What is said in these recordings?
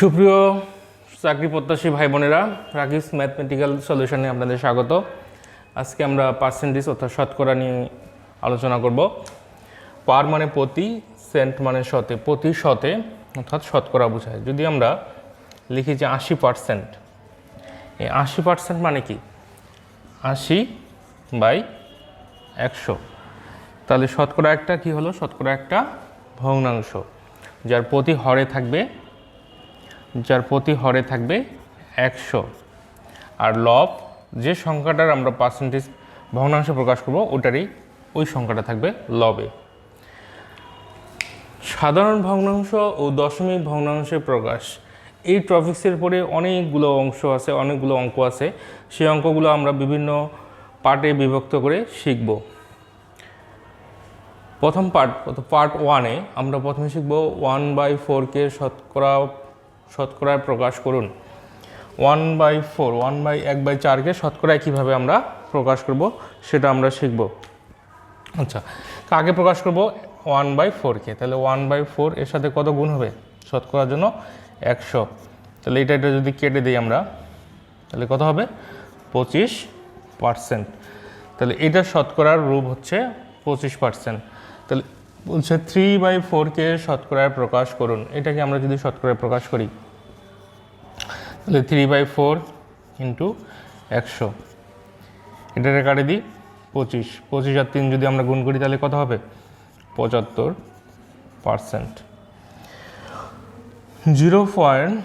সুপ্রিয় চাকরি প্রত্যাশী ভাই বোনেরা রাকিস ম্যাথমেটিক্যাল সলিউশনে আপনাদের স্বাগত। আজকে আমরা পার্সেন্টেজ অর্থাৎ শতকরা নিয়ে আলোচনা করব। পার মানে প্রতি, সেন্ট মানে শতে, প্রতি শতে অর্থাৎ শতকরা বোঝায়। যদি আমরা লিখি যে আশি পার্সেন্ট, এই আশি পার্সেন্ট মানে কি? আশি বাই একশো। তাহলে শতকরা একটা কি হলো? শতকরা একটা ভগ্নাংশ, যার প্রতি হরে থাকবে যার প্রতি হরে থাকবে একশো। আর লব, যে সংখ্যাটার আমরা পার্সেন্টেজ ভগ্নাংশ প্রকাশ করব, ওটারই ওই সংখ্যাটা থাকবে লবে। সাধারণ ভগ্নাংশ ও দশমিক ভগ্নাংশের প্রকাশ। এই টপিক্সের পরে অনেকগুলো অংশ আছে, অনেকগুলো অঙ্ক আছে। সেই অঙ্কগুলো আমরা বিভিন্ন পার্টে বিভক্ত করে শিখব। প্রথম পার্ট পার্ট ওয়ানে আমরা প্রথমে শিখব ওয়ান বাই ফোরকে শতকরা শতকরায় প্রকাশ করুন। One by four, one by এক বাই চারকে শতকরায় কীভাবে আমরা প্রকাশ করব, সেটা আমরা শিখব। আচ্ছা কাকে প্রকাশ করব? ওয়ান বাই ফোরকে। তাহলে ওয়ান বাই ফোর এর সাথে কত গুণ হবে? শতকরার জন্য একশো। তাহলে এটা এটা যদি কেটে দিই আমরা, তাহলে কত হবে? পঁচিশ পার্সেন্ট। তাহলে এটা শতকরার রূপ হচ্ছে পঁচিশ পার্সেন্ট। তাহলে বলছে থ্রি বাই ফোরকে শতকরায় প্রকাশ করুন। এটাকে আমরা যদি শতকরায় প্রকাশ করি তাহলে থ্রি বাই ফোর ইন্টু একশো। এটাকে কাটে দিই, পঁচিশ। পঁচিশ আর তিন যদি আমরা গুণ করি, তাহলে কত হবে? পঁচাত্তর পার্সেন্ট জিরো পয়েন্ট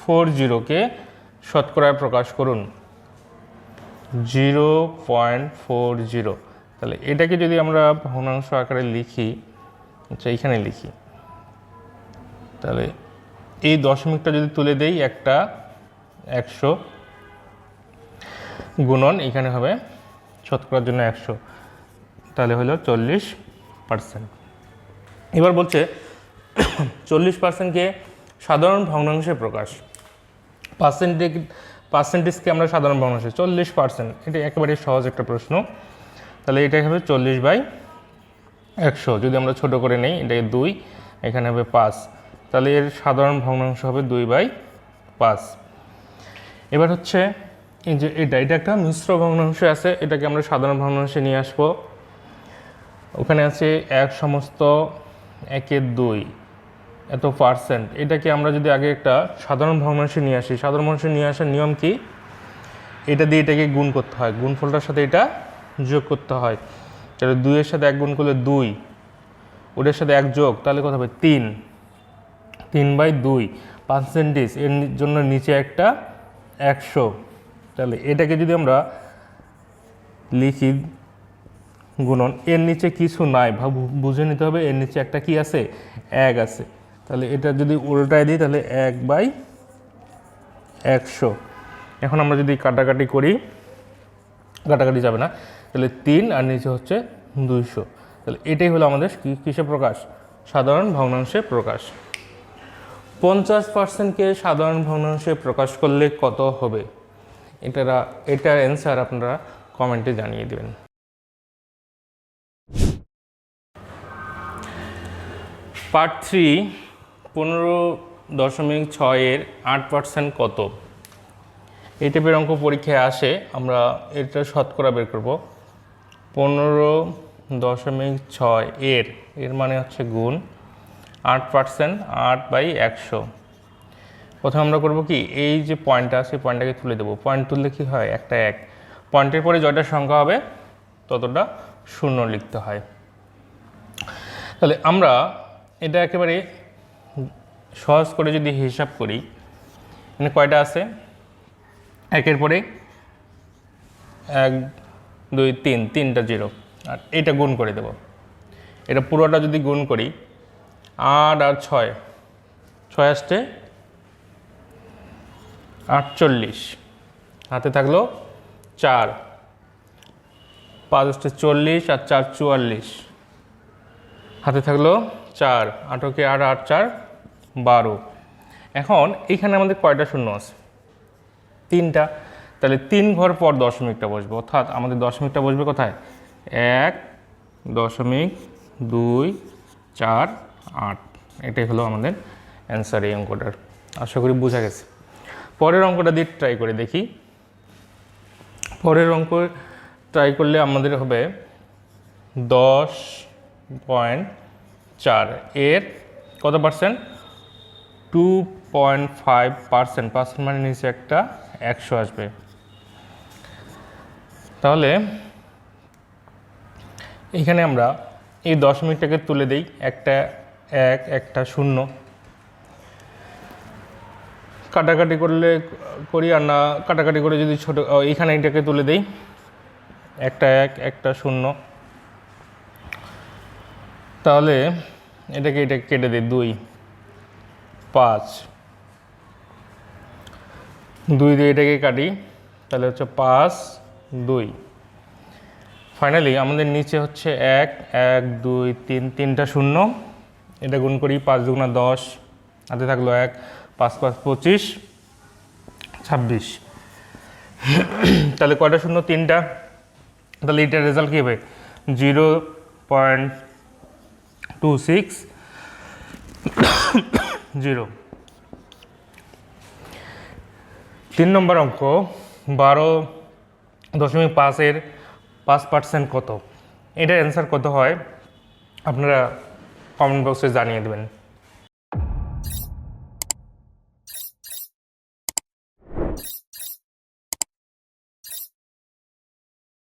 ফোর জিরোকে শতকরায় প্রকাশ করুন। জিরো পয়েন্ট ফোর জিরো তাহলে এটাকে যদি আমরা ভগ্নাংশ আকারে লিখি আচ্ছা এইখানে লিখি। তাহলে এই দশমিকটা যদি তুলে দেই, একটা একশো গুণন এখানে হবে শতকরার জন্য একশো। তাহলে হলো চল্লিশ পার্সেন্ট। এবার বলছে চল্লিশ পার্সেন্টকে সাধারণ ভগ্নাংশে প্রকাশ। পার্সেন্টেজ পার্সেন্টেজকে আমরা সাধারণ ভগ্নাংশে। চল্লিশ পার্সেন্ট, এটা একেবারে সহজ একটা প্রশ্ন। তাহলে এটা হবে চল্লিশ বাই একশো। যদি আমরা ছোট করে নেই এটাকে দুই, এখানে হবে পাঁচ। তাহলে এর সাধারণ ভগ্নাংশ হবে দুই বাই পাঁচ। এবার হচ্ছে এই যে এটা এটা একটা মিশ্র ভগ্নাংশ আছে, এটাকে আমরা সাধারণ ভগ্নাংশে নিয়ে আসব। ওখানে আছে এক সমস্ত একের দুই, এত পার্সেন্ট। এটাকে আমরা যদি আগে একটা সাধারণ ভগ্নাংশে নিয়ে আসি, সাধারণ ভগ্নাংশে নিয়ে আসার নিয়ম কি? এটা দিয়ে এটাকে গুণ করতে হয়, গুণফলটার সাথে এটা যোগ করতে হয়। তাহলে দুইয়ের সাথে এক গুণ করলে দুই, ওটার সাথে এক যোগ, তাহলে কত হবে? তিন। তিন বাই দুই পার্সেন্টেজ এর জন্য নিচে একটা একশো। তাহলে এটাকে যদি আমরা লিখি গুণন, এর নিচে কিছু নাই ভাব- বুঝে নিতে হবে এর নিচে একটা কি আছে? এক আছে। তাহলে এটা যদি উল্টায় দিই, তাহলে এক বাই একশো। এখন আমরা যদি কাটাকাটি করি, কাটাকাটি যাবে না, তাহলে তিন আর নিচে হচ্ছে দুইশো। তাহলে এটাই হলো আমাদের কিসে প্রকাশ? সাধারণ ভগ্নাংশে প্রকাশ। পঞ্চাশ পার্সেন্টকে সাধারণ ভগ্নাংশে প্রকাশ করলে কত হবে? এটারা, এটার অ্যান্সার আপনারা কমেন্টে জানিয়ে দেবেন। পার্ট থ্রি পনেরো দশমিক ছয়ের আট পার্সেন্ট কত? এই টাইপের অঙ্ক পরীক্ষায় আসে, আমরা এটা শতকরা বের করব। পনেরো দশমিক ছয় এর এর মানে হচ্ছে গুণ। আট পার্সেন্ট আট বাই একশো। প্রথমে আমরা করব কি? এই যে পয়েন্টটা, সেই পয়েন্টটাকে তুলে দেবো। পয়েন্ট তুললে কি হয়? একটা এক। পয়েন্টের পরে যয়টা সংখ্যা হবে ততটা শূন্য লিখতে হয়। তাহলে আমরা এটা একেবারে সহজ করে যদি হিসাব করি মানে কয়টা আছে? একের পরে এক, দুই, তিন, তিনটা জিরো। আর এটা গুণ করে দেব। এটা পুরোটা যদি গুণ করি আট আর ছয়। ছয় আসতে আটচল্লিশ। হাতে থাকল চার। পাঁচ আসতে চল্লিশ আর চার চুয়াল্লিশ। হাতে থাকল চার। আটকে আট আট, চার, বারো। এখন এইখানে আমাদের কয়টা শূন্য আছে? তিনটা। তাহলে তিন ঘর পর দশমিকটা বসবে। অর্থাৎ আমাদের দশমিকটা বসবে কোথায়? এক দশমিক দুই চার আট, এটাই হলো আমাদের অ্যান্সার এই অঙ্কটার। আশা করি বোঝা গেছে। পরের অঙ্কটা দিয়ে ট্রাই করে দেখি। পরের অঙ্ক ট্রাই করলে আমাদের হবে দশ পয়েন্ট চার। এর কত percent two point five percent percent মানে নিচে একটা একশো আসবে। তাহলে এখানে আমরা এই দশমিকটাকে তুলে দিই। একটা এক, একটা, শূন্য। কাটাকাটি করলে করি আর না, কাটাকাটি করে যদি ছোট এইখানে এটাকে তুলে দিই। একটা এক, একটা শূন্য। তাহলে এটাকে এটা কেটে দিই দুই, পাঁচ। দুই দিয়ে এটাকে কাটি, তাহলে হচ্ছে পাঁচ, দুই। ফাইনালি আমাদের নিচে হচ্ছে এক এক, দুই, তিন, তিনটা শূন্য। এটা গুণ করি পাঁচ দুগুণা দশ, হাতে থাকল এক, পাঁচ পাঁচ, পঁচিশ, ছাব্বিশ। তাহলে কয়টা শূন্য? তিনটা। তাহলে এটার রেজাল্ট কী হবে? Zero point two six, zero. তিন নম্বর অঙ্ক, বারো দশমিক পাঁচের পাঁচ পার্সেন্ট কত? এটার অ্যান্সার কত হয়? আপনারা কমেন্ট বক্সে জানিয়ে দেবেন।